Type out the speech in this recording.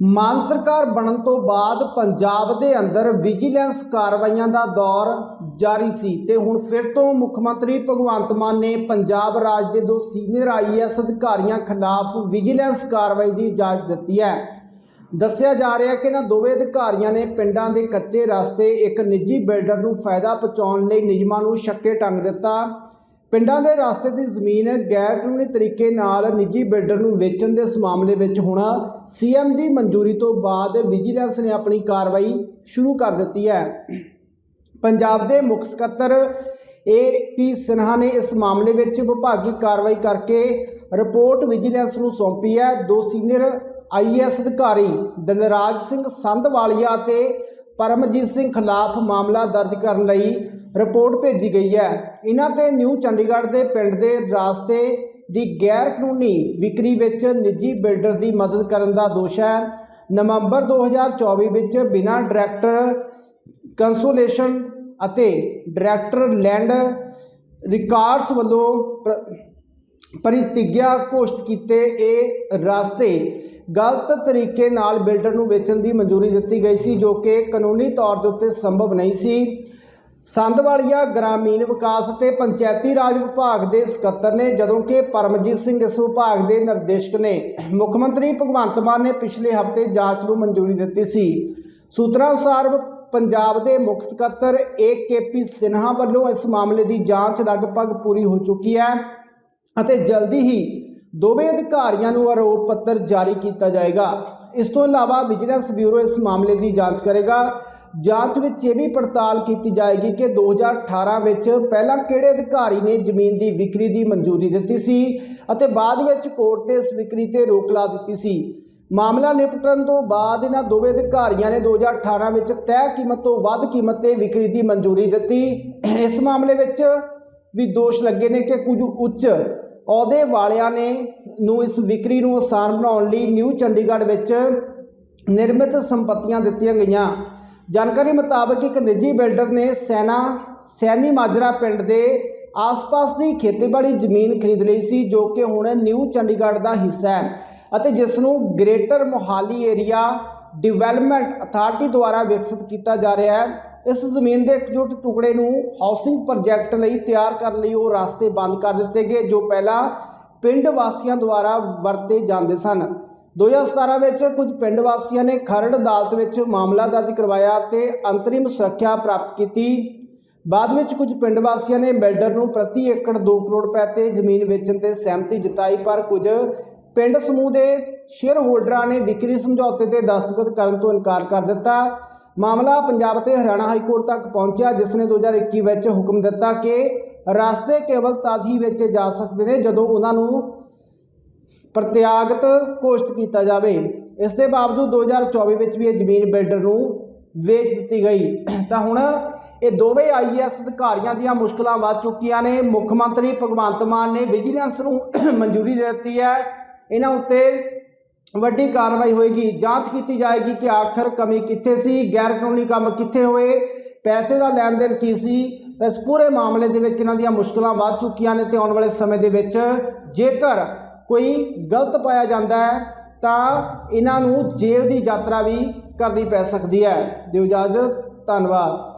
ਮਾਨ ਸਰਕਾਰ ਬਣਨ ਤੋਂ ਬਾਅਦ ਪੰਜਾਬ ਦੇ ਅੰਦਰ ਵਿਜੀਲੈਂਸ ਕਾਰਵਾਈਆਂ ਦਾ ਦੌਰ ਜਾਰੀ ਸੀ ਤੇ ਹੁਣ ਫਿਰ ਤੋਂ ਮੁੱਖ ਮੰਤਰੀ ਭਗਵੰਤ ਮਾਨ ਨੇ ਪੰਜਾਬ ਰਾਜ ਦੇ ਦੋ ਸੀਨੀਅਰ ਆਈਐਸ ਅਧਿਕਾਰੀਆਂ ਖਿਲਾਫ ਵਿਜੀਲੈਂਸ ਕਾਰਵਾਈ ਦੀ ਇਜਾਜ਼ਤ ਦਿੱਤੀ ਹੈ। ਦੱਸਿਆ ਜਾ ਰਿਹਾ ਕਿ ਇਹਨਾਂ ਦੋਵੇਂ ਅਧਿਕਾਰੀਆਂ ਨੇ ਪਿੰਡਾਂ ਦੇ ਕੱਚੇ ਰਸਤੇ ਇੱਕ ਨਿੱਜੀ ਬਿਲਡਰ ਨੂੰ ਫਾਇਦਾ ਪਹੁੰਚਾਉਣ ਲਈ ਨਿਯਮਾਂ ਨੂੰ ਛੱਕੇ ਟੰਗ ਦਿੱਤਾ। ਪਿੰਡਾਂ ਦੇ ਰਸਤੇ ਦੀ ਜ਼ਮੀਨ ਗੈਰ ਕਾਨੂੰਨੀ ਤਰੀਕੇ ਨਾਲ ਨਿੱਜੀ ਬਿਲਡਰ ਨੂੰ ਵੇਚਣ ਦੇ ਇਸ ਮਾਮਲੇ ਵਿੱਚ ਹੁਣ ਸੀਐਮ ਦੀ ਮਨਜ਼ੂਰੀ ਤੋਂ ਬਾਅਦ ਵਿਜੀਲੈਂਸ ਨੇ ਆਪਣੀ ਕਾਰਵਾਈ ਸ਼ੁਰੂ ਕਰ ਦਿੱਤੀ ਹੈ। ਪੰਜਾਬ ਦੇ ਮੁੱਖ ਸਕੱਤਰ ਏ ਪੀ ਸਿਨਹਾ ਨੇ ਇਸ ਮਾਮਲੇ ਵਿੱਚ ਵਿਭਾਗੀ ਕਾਰਵਾਈ ਕਰਕੇ ਰਿਪੋਰਟ ਵਿਜੀਲੈਂਸ ਨੂੰ ਸੌਂਪੀ ਹੈ। ਦੋ ਸੀਨੀਅਰ ਆਈਐਸ ਅਧਿਕਾਰੀ ਦਲਰਾਜ ਸਿੰਘ ਸੰਧਵਾਲੀਆ ਅਤੇ ਪਰਮਜੀਤ ਸਿੰਘ ਖਿਲਾਫ ਮਾਮਲਾ ਦਰਜ ਕਰਨ ਲਈ ਰਿਪੋਰਟ ਭੇਜੀ ਗਈ ਹੈ। ਇਹਨਾਂ ਤੇ ਨਿਊ ਚੰਡੀਗੜ੍ਹ ਦੇ ਪਿੰਡ ਦੇ ਰਾਸਤੇ ਦੀ ਗੈਰ ਕਾਨੂੰਨੀ ਵਿਕਰੀ ਵਿੱਚ ਨਿੱਜੀ ਬਿਲਡਰ ਦੀ ਮਦਦ ਕਰਨ ਦਾ ਦੋਸ਼ ਹੈ। ਨਵੰਬਰ 2024 ਵਿੱਚ ਬਿਨਾਂ ਡਾਇਰੈਕਟਰ ਕੰਸੋਲੇਸ਼ਨ ਅਤੇ ਡਾਇਰੈਕਟਰ ਲੈਂਡ ਰਿਕਾਰਡਸ ਵੱਲੋਂ ਪ੍ਰ- ਪ੍ਰਤੀਗਿਆ ਘੋਸ਼ਿਤ ਕੀਤੇ ਇਹ ਰਸਤੇ ਗਲਤ ਤਰੀਕੇ ਨਾਲ ਬਿਲਡਰ ਨੂੰ ਵੇਚਣ ਦੀ ਮਨਜ਼ੂਰੀ ਦਿੱਤੀ ਗਈ ਸੀ, ਜੋ ਕਿ ਕਾਨੂੰਨੀ ਤੌਰ ਦੇ ਉੱਤੇ ਸੰਭਵ ਨਹੀਂ ਸੀ। ਸੰਧਵਾਲੀਆ ਗ੍ਰਾਮੀਣ ਵਿਕਾਸ ਅਤੇ ਪੰਚਾਇਤੀ ਰਾਜ ਵਿਭਾਗ ਦੇ ਸਕੱਤਰ ਨੇ, ਜਦੋਂ ਕਿ ਪਰਮਜੀਤ ਸਿੰਘ ਇਸ ਵਿਭਾਗ ਦੇ ਨਿਰਦੇਸ਼ਕ ਨੇ, ਮੁੱਖ ਮੰਤਰੀ ਭਗਵੰਤ ਮਾਨ ਨੇ ਪਿਛਲੇ ਹਫ਼ਤੇ ਜਾਂਚ ਨੂੰ ਮਨਜ਼ੂਰੀ ਦਿੱਤੀ ਸੀ। ਸੂਤਰਾਂ ਅਨੁਸਾਰ ਪੰਜਾਬ ਦੇ ਮੁੱਖ ਸਕੱਤਰ ਏਕੇਪੀ ਸਿਨਹਾ ਵੱਲੋਂ ਇਸ ਮਾਮਲੇ ਦੀ ਜਾਂਚ ਲਗਭਗ ਪੂਰੀ ਹੋ ਚੁੱਕੀ ਹੈ ਅਤੇ ਜਲਦੀ ਹੀ ਦੋਵੇਂ ਅਧਿਕਾਰੀਆਂ ਨੂੰ ਆਰੋਪ ਪੱਤਰ ਜਾਰੀ ਕੀਤਾ ਜਾਏਗਾ। ਇਸ ਤੋਂ ਇਲਾਵਾ ਵਿਜੀਲੈਂਸ ਬਿਊਰੋ ਇਸ ਮਾਮਲੇ ਦੀ ਜਾਂਚ ਕਰੇਗਾ। ਜਾਂਚ ਵਿੱਚ ਇਹ ਵੀ ਪੜਤਾਲ ਕੀਤੀ ਜਾਏਗੀ ਕਿ 2018 ਵਿੱਚ ਪਹਿਲਾਂ ਕਿਹੜੇ ਅਧਿਕਾਰੀ ਨੇ ਜ਼ਮੀਨ ਦੀ ਵਿਕਰੀ ਦੀ ਮਨਜ਼ੂਰੀ ਦਿੱਤੀ ਸੀ ਅਤੇ ਬਾਅਦ ਵਿੱਚ ਕੋਰਟ ਨੇ ਇਸ ਵਿਕਰੀ ਤੇ ਰੋਕ ਲਾ ਦਿੱਤੀ ਸੀ। ਮਾਮਲਾ ਨਿਪਟਣ ਤੋਂ ਬਾਅਦ ਇਹਨਾਂ ਦੋਵੇਂ ਅਧਿਕਾਰੀਆਂ ਨੇ 2018 ਵਿੱਚ ਤੈਅ ਕੀਮਤ ਤੋਂ ਵੱਧ ਕੀਮਤ ਤੇ ਵਿਕਰੀ ਦੀ ਮਨਜ਼ੂਰੀ ਦਿੱਤੀ। ਇਸ ਮਾਮਲੇ ਵਿੱਚ ਵੀ ਦੋਸ਼ ਲੱਗੇ ਨੇ ਕਿ ਕੁਝ ਉੱਚ ਅਹੁਦੇ ਵਾਲਿਆਂ ਨੇ ਨੂੰ ਇਸ ਵਿਕਰੀ ਨੂੰ ਆਸਾਨ ਬਣਾਉਣ ਲਈ ਨਿਊ ਚੰਡੀਗੜ੍ਹ ਵਿੱਚ ਨਿਰਮਿਤ ਸੰਪਤੀਆਂ ਦਿੱਤੀਆਂ ਗਈਆਂ। ਜਾਣਕਾਰੀ ਮੁਤਾਬਕ ਇੱਕ ਨਿੱਜੀ ਬਿਲਡਰ ਨੇ ਸੈਨਾ, ਸੈਨੀ ਮਾਜਰਾ ਪਿੰਡ ਦੇ ਆਸ-ਪਾਸ ਦੀ ਖੇਤੀਬਾੜੀ ਜ਼ਮੀਨ ਖਰੀਦ ਲਈ ਸੀ, ਜੋ ਕਿ ਹੁਣ ਨਿਊ ਚੰਡੀਗੜ੍ਹ ਦਾ ਹਿੱਸਾ ਹੈ ਅਤੇ ਜਿਸ ਨੂੰ greater Mohali area development authority ਦੁਆਰਾ ਵਿਕਸਿਤ ਕੀਤਾ ਜਾ ਰਿਹਾ ਹੈ। ਇਸ ਜ਼ਮੀਨ ਦੇ ਇਕਜੁੱਟ ਟੁਕੜੇ ਨੂੰ ਹਾਊਸਿੰਗ ਪ੍ਰੋਜੈਕਟ ਲਈ ਤਿਆਰ ਕਰਨ ਲਈ ਉਹ ਰਸਤੇ ਬੰਦ ਕਰ ਦਿੱਤੇ ਗਏ, ਜੋ ਪਹਿਲਾਂ ਪਿੰਡ ਵਾਸੀਆਂ ਦੁਆਰਾ ਵਰਤੇ ਜਾਂਦੇ ਸਨ। 2017 ਵਿੱਚ ਕੁਝ ਪਿੰਡ ਵਾਸੀਆਂ ਨੇ ਖਰੜ ਅਦਾਲਤ ਵਿੱਚ ਮਾਮਲਾ ਦਰਜ ਕਰਵਾਇਆ ਤੇ ਅੰਤਰਿਮ ਸੁਰੱਖਿਆ ਪ੍ਰਾਪਤ ਕੀਤੀ। ਬਾਅਦ ਵਿੱਚ ਕੁਝ ਪਿੰਡ ਵਾਸੀਆਂ ਨੇ ਬਿਲਡਰ ਨੂੰ ਪ੍ਰਤੀ ਏਕੜ 2 ਕਰੋੜ ਰੁਪਏ ਤੇ ਜ਼ਮੀਨ ਵੇਚਣ ਤੇ ਸਹਿਮਤੀ ਜਤਾਈ, ਪਰ ਕੁਝ ਪਿੰਡ ਸਮੂਹ ਦੇ ਸ਼ੇਅਰ ਹੋਲਡਰਾਂ ਨੇ ਵਿਕਰੀ ਸਮਝੌਤੇ ਤੇ ਦਸਤਖਤ ਕਰਨ ਤੋਂ ਇਨਕਾਰ ਕਰ ਦਿੱਤਾ। ਮਾਮਲਾ ਪੰਜਾਬ ਤੇ ਹਰਿਆਣਾ ਹਾਈ ਕੋਰਟ ਤੱਕ ਪਹੁੰਚਿਆ, ਜਿਸ ਨੇ 2021 ਵਿੱਚ ਹੁਕਮ ਦਿੱਤਾ ਕਿ ਰਸਤੇ ਕੇਵਲ ਤਦ ਹੀ ਵੇਚੇ ਜਾ ਸਕਦੇ ਨੇ ਜਦੋਂ ਉਹਨਾਂ ਨੂੰ ਪ੍ਰਤਿਆਗਤ ਘੋਸ਼ਿਤ ਕੀਤਾ ਜਾਵੇ। ਇਸ ਦੇ ਬਾਵਜੂਦ 2024 ਵਿੱਚ ਵੀ ਇਹ ਜ਼ਮੀਨ ਬਿਲਡਰ ਨੂੰ ਵੇਚ ਦਿੱਤੀ ਗਈ। ਤਾਂ ਹੁਣ ਇਹ ਦੋਵੇਂ ਆਈਐਸ ਅਧਿਕਾਰੀਆਂ ਦੀਆਂ ਮੁਸ਼ਕਲਾਂ ਵੱਧ ਚੁੱਕੀਆਂ ਨੇ। ਮੁੱਖ ਮੰਤਰੀ ਭਗਵੰਤ ਮਾਨ ਨੇ ਵਿਜੀਲੈਂਸ ਨੂੰ ਮਨਜ਼ੂਰੀ ਦੇ ਦਿੱਤੀ ਹੈ। ਇਹਨਾਂ ਉੱਤੇ ਵੱਡੀ ਕਾਰਵਾਈ ਹੋਏਗੀ। ਜਾਂਚ ਕੀਤੀ ਜਾਏਗੀ ਕਿ ਆਖਰ ਕਮੀ ਕਿੱਥੇ ਸੀ ਗੈਰ ਕਾਨੂੰਨੀ ਕੰਮ ਕਿੱਥੇ ਹੋਏ, ਪੈਸੇ ਦਾ ਲੈਣ ਦੇਣ ਕੀ ਸੀ। ਤਾਂ ਇਸ ਪੂਰੇ ਮਾਮਲੇ ਦੇ ਵਿੱਚ ਇਹਨਾਂ ਦੀਆਂ ਮੁਸ਼ਕਲਾਂ ਵੱਧ ਚੁੱਕੀਆਂ ਨੇ ਤੇ ਆਉਣ ਵਾਲੇ ਸਮੇਂ ਦੇ ਵਿੱਚ ਜੇਕਰ ਕੋਈ ਗਲਤ ਪਾਇਆ ਜਾਂਦਾ ਹੈ, ਤਾਂ ਇਹਨਾਂ ਨੂੰ ਜੇਲ੍ਹ ਦੀ ਯਾਤਰਾ ਵੀ ਕਰਨੀ ਪੈ ਸਕਦੀ ਹੈ। ਦਿਓ ਇਜਾਜ਼ਤ, ਧੰਨਵਾਦ।